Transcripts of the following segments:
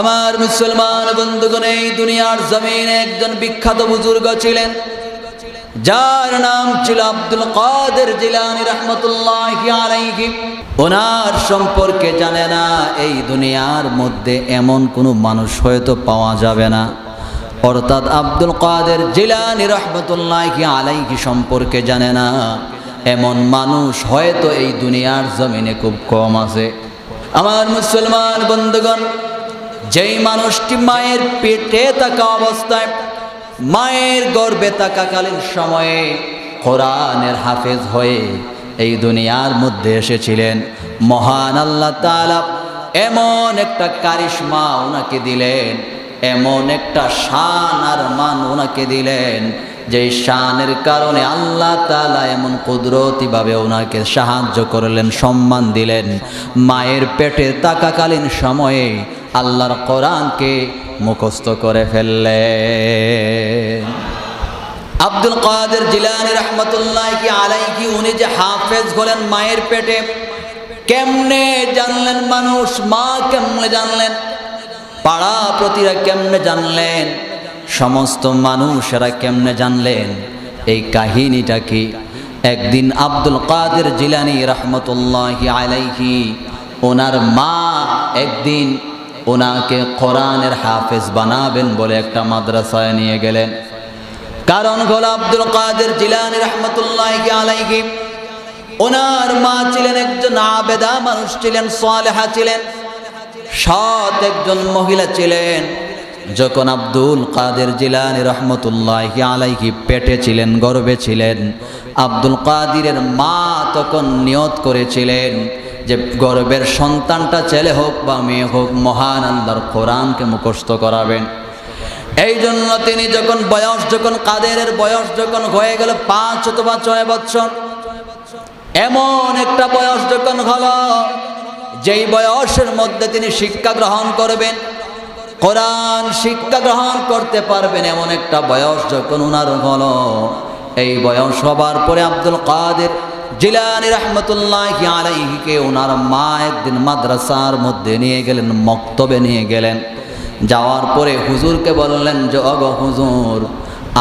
আমার মুসলমান বন্ধুগণ, এই দুনিয়ার জমিনে একজন বিখ্যাত বুজুর্গ ছিলেন। যার নাম ছিল আব্দুল কাদের জিলানি রহমতুল্লাহ ওনার সম্পর্কে জানে না, এই দুনিয়ার মধ্যে এমন কোনো মানুষ হয়তো পাওয়া যাবে না। অর্থাৎ আব্দুল কাদের জিলানি রহমতুল্লাহ আলাইহি সম্পর্কে জানে না, এমন মানুষ হয়তো এই দুনিয়ার জমিনে খুব কম আছে। আমার মুসলমান বন্ধুগণ যেই মানুষটি মায়ের পেটে থাকা অবস্থায়, মায়ের গর্ভে থাকাকালীন সময়ে কোরআনের হাফেজ হয়ে এই দুনিয়ার মধ্যে এসেছিলেন। মহান আল্লাহ তাআলা এমন একটা কারিশমা ওনাকে দিলেন, এমন একটা শান আর মান ওনাকে দিলেন, যেই শানের কারণে আল্লাহ তালা এমন কুদরতিভাবে ওনাকে সাহায্য করলেন, সম্মান দিলেন। মায়ের পেটে তাকাকালীন সময়ে আল্লাহর কোরআনকে মুখস্থ করে ফেললেন আব্দুল কাদের জিলানি রহমতুল্লাহ কি আলাই কি উনি যে হাফেজ হলেন মায়ের পেটে, কেমনে জানলেন মানুষ? মা কেমনে জানলেন? পাড়া প্রতিরা কেমনে জানলেন? সমস্ত মানুষেরা কেমনে জানলেন? এই কাহিনীটা কি? একদিন আব্দুল কাদের জিলানি রহমতুল্লাহ আলাইহি, ওনার মা একদিন ওনাকে কোরআনের হাফেজ বানাবেন বলে একটা মাদ্রাসায় নিয়ে গেলেন। কারণ হল আব্দুল কাদের জিলানি রহমতুল্লাহ আলাইহি ওনার মা ছিলেন একজন আবেদা মানুষ ছিলেন, সালেহা ছিলেন, সৎ একজন মহিলা ছিলেন। যখন আব্দুল কাদের জিলানি রহমতুল্লাহ আলাইহি পেটে ছিলেন গর্বে ছিলেন, আব্দুল কাদিরের মা তখন নিয়ত করেছিলেন যে গর্বের সন্তানটা ছেলে হোক বা মেয়ে হোক, মহান আল্লাহর কোরআনকে মুখস্থ করাবেন। এই জন্য তিনি যখন বয়স, যখন কাদেরের বয়স যখন হয়ে গেল পাঁচ অথবা ছয় বছর, এমন একটা বয়স যখন হলো, যেই বয়সের মধ্যে তিনি শিক্ষা গ্রহণ করবেন, কোরআন শিক্ষা গ্রহণ করতে পারবেন এমন একটা বয়স যখন উনার হলো, এই বয়স হবার পরে আব্দুল কাদের জিলানি রহমতুল্লাহ আলাইহিকে ওনার মা একদিন মাদ্রাসার মধ্যে নিয়ে গেলেন, মক্তবে নিয়ে গেলেন। যাওয়ার পরে হুজুরকে বললেন যে অগ হুজুর,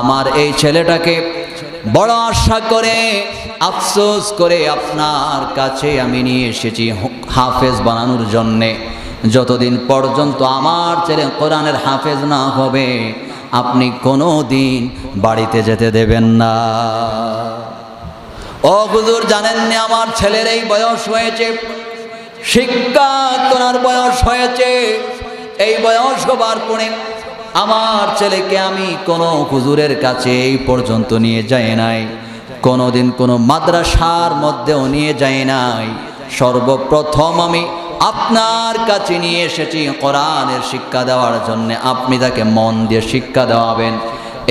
আমার এই ছেলেটাকে বড় আশা করে, আফসোস করে আপনার কাছে আমি নিয়ে এসেছি হাফেজ বানানোর জন্যে। যতদিন পর্যন্ত আমার ছেলে কোরআনের হাফেজ না হবে, আপনি কোনো দিন বাড়িতে যেতে দেবেন না। ও হুজুর, জানেননি আমার ছেলের এই বয়স হয়েছে? শিক্ষা করার বয়স হয়েছে। এই বয়স হবার পরে আমার ছেলেকে আমি কোনো হুজুরের কাছে এই পর্যন্ত নিয়ে যাই নাই। কোনোদিন কোনো মাদ্রাসার মধ্যেও নিয়ে যাই নাই। সর্বপ্রথম আমি আপনার কাছে নিয়ে এসেছি কোরআনের শিক্ষা দেওয়ার জন্য। আপনি তাকে মন দিয়ে শিক্ষা দেওয়াবেন।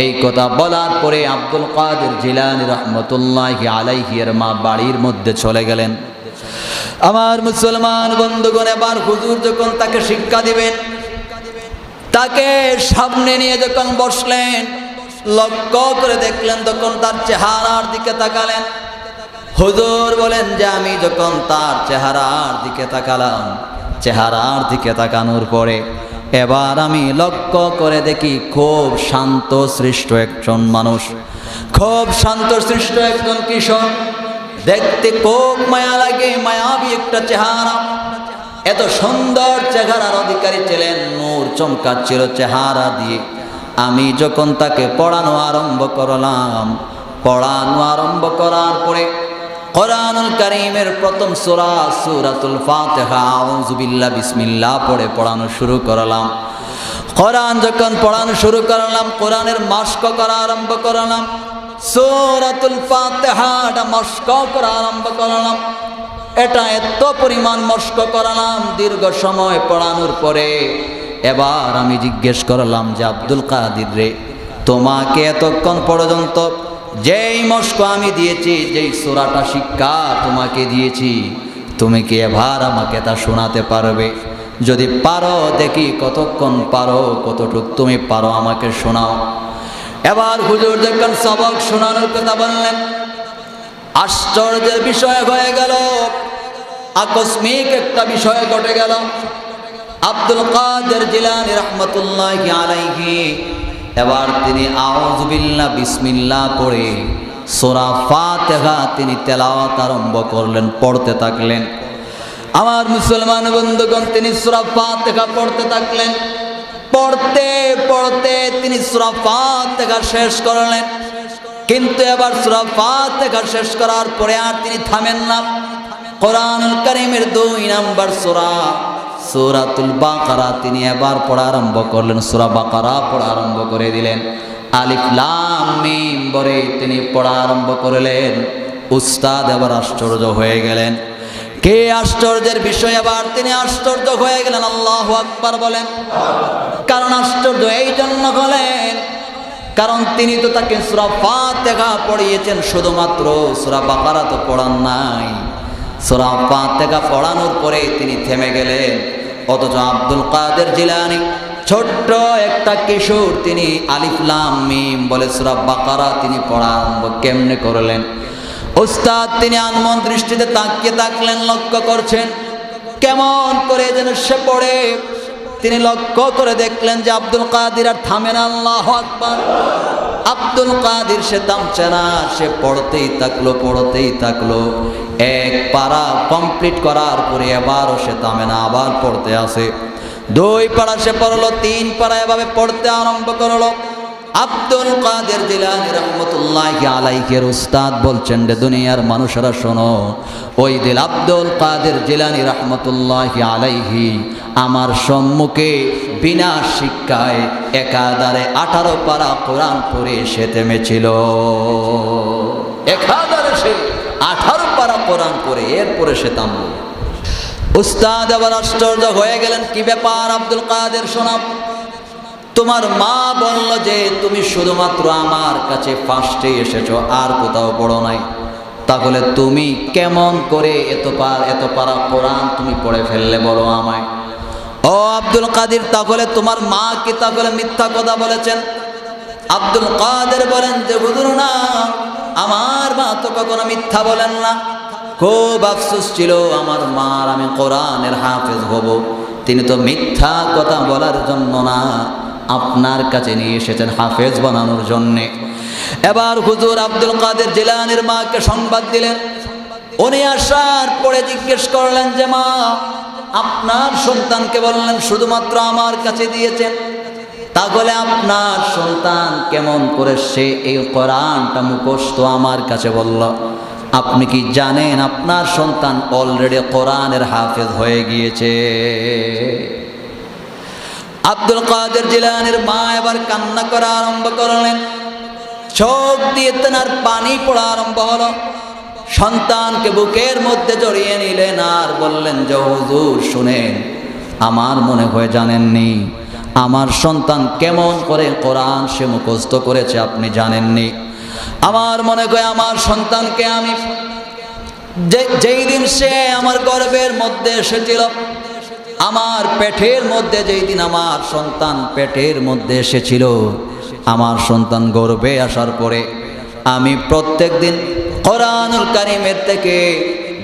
এই কথা বলার পরে আব্দুল কাদের জিলানি রহমতুল্লাহ আলাইহিয়ের মা বাড়ির মধ্যে চলে গেলেন। আমার মুসলমান বন্ধুগণ, এবার হুজুর যখন তাকে শিক্ষা দিবেন, তাকে সামনে নিয়ে যখন বসলেন, লক্ষ্য করে দেখলেন তখন তার চেহারার দিকে তাকালেন। হুজুর বলেন যে, আমি যখন তার চেহারার দিকে তাকালাম, চেহারার দিকে তাকানোর পরে এবার আমি লক্ষ্য করে দেখি খুব শান্ত সৃষ্ট একজন মানুষ। খুব শান্ত সৃষ্ট একজন কিশোর। দেখতে খুব মায়া লাগে, মায়াবী একটা চেহারা। এত সুন্দর চেহারার অধিকারী ছিলেন, নূর চমকাচ্ছিল চেহারা দিয়ে। আমি যখন তাকে পড়ানো আরম্ভ করলাম, পড়ানো আরম্ভ করার পরে কোরআনুল করিমের প্রথম সূরা সূরাতুল ফাতিহা, আউযু বিল্লাহ, বিসমিল্লাহ পড়ে পড়ানো শুরু করলাম। কোরআন যখন পড়ানো শুরু করলাম, কোরআনের মাস্ক করা আরম্ভ করলাম। সূরাতুল ফাতিহাটা মস্ক করা আরম্ভ করলাম। এটা এত পরিমাণ মস্ক করালাম, দীর্ঘ সময় পড়ানোর পরে এবার আমি জিজ্ঞেস করলাম যে, আব্দুল কাদির রে, তোমাকে এতক্ষণ পর্যন্ত যেই মস্ক আমি দিয়েছি, যেই সোরাটা শিক্ষা তোমাকে দিয়েছি, তুমি কি এবার আমাকে তা শোনাতে পারবে? যদি পারো, দেখি কতক্ষণ পারো, কতটুক তুমি পারো আমাকে শোনাও। এবার হুজুর যখন সবক শোনানোর কথা বললেন, আশ্চর্যের বিষয় হয়ে গেল, আকস্মিক একটা বিষয় ঘটে গেল। আব্দুল কাদের জিলানি রহমতুল্লাহ আলাইহি এবার তিনি আউজবিল্লা বিসমিল্লাহ পড়ে সোরা ফাতেহা তিনি তেলাওয়াত আরম্ভ করলেন, পড়তে থাকলেন। আমার মুসলমান বন্ধুগণ, তিনি সোরা ফাতেহা পড়তে থাকলেন। পড়তে পড়তে তিনি সোরা ফাতেহা শেষ করলেন। কিন্তু এবার সুরা ফাতেহা শেষ করার পরে আর তিনি থামেন না। কোরআন করিমের দুই নাম্বার সূরা সূরাতুল বাকারা, তিনি এবার পড়া আরম্ভ করলেন। সুরা বাকারা পড়া আরম্ভ করে দিলেন। আলিফ, লাম, মিম বলে তিনি পড়া আরম্ভ করলেন। উস্তাদ এবার আশ্চর্য হয়ে গেলেন। কে আশ্চর্যের বিষয়? আবার তিনি আশ্চর্য হয়ে গেলেন। আল্লাহ আকবার বলেন। কারণ আশ্চর্য এই জন্য হলেন। কারণ তিনি তো তাকে সুরা ফাতেহা পড়িয়েছেন। শুধুমাত্র সুরা বাকারা তো পড়ান নাই। সুরা ফাতেহা পড়ানোর পরে তিনি থেমে গেলেন। অথচ আব্দুল কাদের জিলানি ছোট্ট একটা কিশোর, তিনি আলিফলাম মিম বলে সুরা বাকারা তিনি পড়া আরম্ভ কেমনে করলেন? ওস্তাদ তিনি আনমন দৃষ্টিতে তাকিয়ে থাকলেন, লক্ষ্য করছেন, কেমন করে যেন সে পড়ে। তিনি লক্ষ্য করে দেখলেন যে আব্দুল কাদির আর থামেন আল্লাহ আকবার। আব্দুল কাদির সে থামছে না, সে পড়তেই থাকল পড়তেই থাকল। এক পাড়া কমপ্লিট করার পরে এবারও সে থামে না, আবার পড়তে আসে। দুই পাড়া সে পড়ল, তিন পাড়া এভাবে পড়তে আরম্ভ করল। আব্দুল কাদের জিলানি রহমতুল্লাহ আলাইকের উস্তাদ বলছেন, রে দুনিয়ার মানুষেরা শোনো, ওই দিল আব্দুল কাদের জিলানি রহমতুল্লাহ আলাইহি আমার সম্মুখে বিনা শিক্ষায় একাধারে আঠারো পারা কোরআন পড়ে সে থেমেছিল। একাধারে সে আঠারো পারা কোরআন পড়ে, এরপরে সে থামল। উস্তাদ, আবার আশ্চর্য হয়ে গেলেন, কি ব্যাপার আব্দুল কাদের শোনাব তোমার মা বলল যে তুমি শুধুমাত্র আমার কাছে ফার্স্টে এসেছ, আর কোথাও পড়ো নাই। তাহলে তুমি কেমন করে এত পার, এত পারা কোরআন তুমি পড়ে ফেললে বলো আমায়? ও আব্দুল কাদের, তাহলে তোমার মা কি তাহলে মিথ্যা কথা বলেছেন? আব্দুল কাদের বলেন যে, হুজুর না, আমার মা তো কখনো মিথ্যা বলেন না। খুব আফসোস ছিল, আমার মার আমি কোরআনের হাফেজ হব। তিনি তো মিথ্যা কথা বলার জন্য না, আপনার কাছে নিয়ে এসেছেন হাফেজ বানানোর জন্যে। এবার হুজুর আব্দুল কাদের জিলানির মাকে সংবাদ দিলেন। উনি আসার পরে জিজ্ঞেস করলেন যে, মা আপনার সন্তানকে বললেন, শুধুমাত্র আমার কাছে দিয়েছেন। তাহলে আপনার সন্তান কেমন করে সে এই কোরআনটা মুখস্থ আমার কাছে বলল। আপনি কি জানেন, আপনার সন্তান অলরেডি কোরআনের হাফেজ হয়ে গিয়েছে? আব্দুল কাদের জিলানের মা এবার কান্না করা আরম্ভ করলেন। চোখ দিয়ে তেনার পানি পড়া আরম্ভ হলো। সন্তানকে বুকের মধ্যে জড়িয়ে নিলেন আর বললেন, যে হুজুর, শুনেন, আমার মনে হয় জানেননি, আমার সন্তান কেমন করে কোরআন সে মুখস্থ করেছে আপনি জানেননি। আমার মনে হয় আমার সন্তানকে আমি যেই দিন সে আমার গর্বের মধ্যে এসেছিল, আমার পেটের মধ্যে যেই দিন আমার সন্তান পেটের মধ্যে এসেছিল, আমার সন্তান গর্বে আসার পরে আমি প্রত্যেক দিন কোরআনুল কারিমের থেকে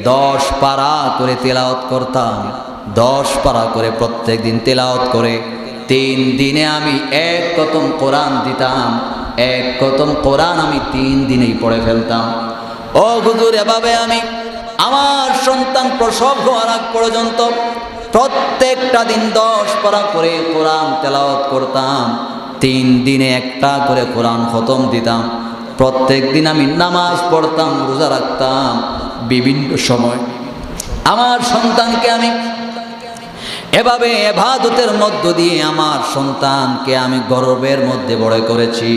দশ পারা করে তেলাওত করতাম। দশ পারা করে প্রত্যেক দিন তেলাওত করে। তিন দিনে আমি এক কতম কোরআন দিতাম। এক কতম কোরআন আমি তিন দিনেই পড়ে ফেলতাম। ও হুজুর, এভাবে আমি আমার সন্তান প্রসব হওয়ার আগ পর্যন্ত প্রত্যেকটা দিন দশ পারা করে কোরআন তেলাওয়াত করতাম। তিন দিনে একটা করে কোরআন খতম দিতাম। প্রত্যেক দিন আমি নামাজ পড়তাম, রোজা রাখতাম, বিভিন্ন সময়। আমার সন্তানকে আমি এভাবে এবাদতের মধ্য দিয়ে আমার সন্তানকে আমি গর্বের মধ্যে বড় করেছি।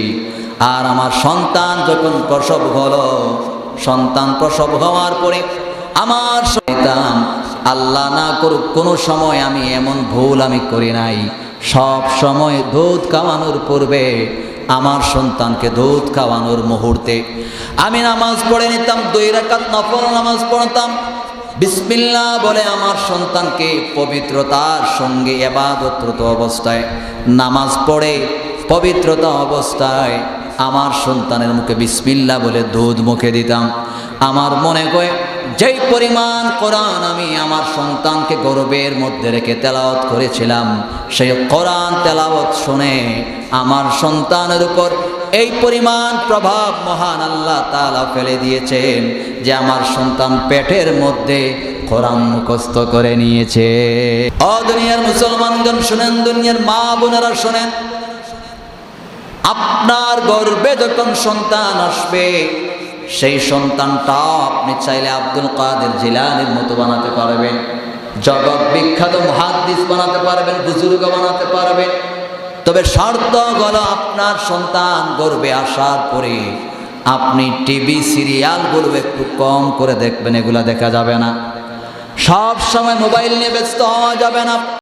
আর আমার সন্তান যখন প্রসব হলো, সন্তান প্রসব হওয়ার পরে আমার সন্তান, আল্লাহ না করুক, কোনো সময় আমি এমন ভুল আমি করি নাই। সব সময় দুধ খাওয়ানোর পূর্বে আমার সন্তানকে দুধ খাওয়ানোর মুহূর্তে। আমি নামাজ পড়ে নিতাম, দুই রাকাত নফল নামাজ পড়তাম। বিসমিল্লা বলে আমার সন্তানকে পবিত্রতার সঙ্গে এবাদত্রত অবস্থায় নামাজ পড়ে, পবিত্রতা অবস্থায় আমার সন্তানের মুখে বিসমিল্লা বলে দুধ মুখে দিতাম। আমার মনে কয়ে যেই পরিমাণ কোরআন আমি আমার সন্তানকে গর্বের মধ্যে রেখে তেলাওয়াত করেছিলাম, সেই কোরআন তেলাওয়াত শুনে আমার সন্তানের উপর এই পরিমাণ প্রভাব মহান আল্লাহ তাআলা ফেলে দিয়েছেন যে আমার সন্তান পেটের মধ্যে কোরআন মুখস্থ করে নিয়েছে। অ দুনিয়ার মুসলমানগণ শুনেন, দুনিয়ার মা বোনেরা শোনেন, আপনার গর্বে যখন সন্তান আসবে সেই সন্তানটাও আপনি চাইলে আব্দুল কাদের জিলানির মতো বানাতে পারবেন। জগৎ বিখ্যাত মহাদ্দিস বানাতে পারবেন, বুজুর্গ বানাতে পারবেন। তবে শর্ত হলো আপনার সন্তান গর্বে আসার পরে আপনি টিভি সিরিয়ালগুলো একটু কম করে দেখবেন, এগুলা দেখা যাবে না। সব সময় মোবাইল নিয়ে ব্যস্ত হওয়া যাবে না।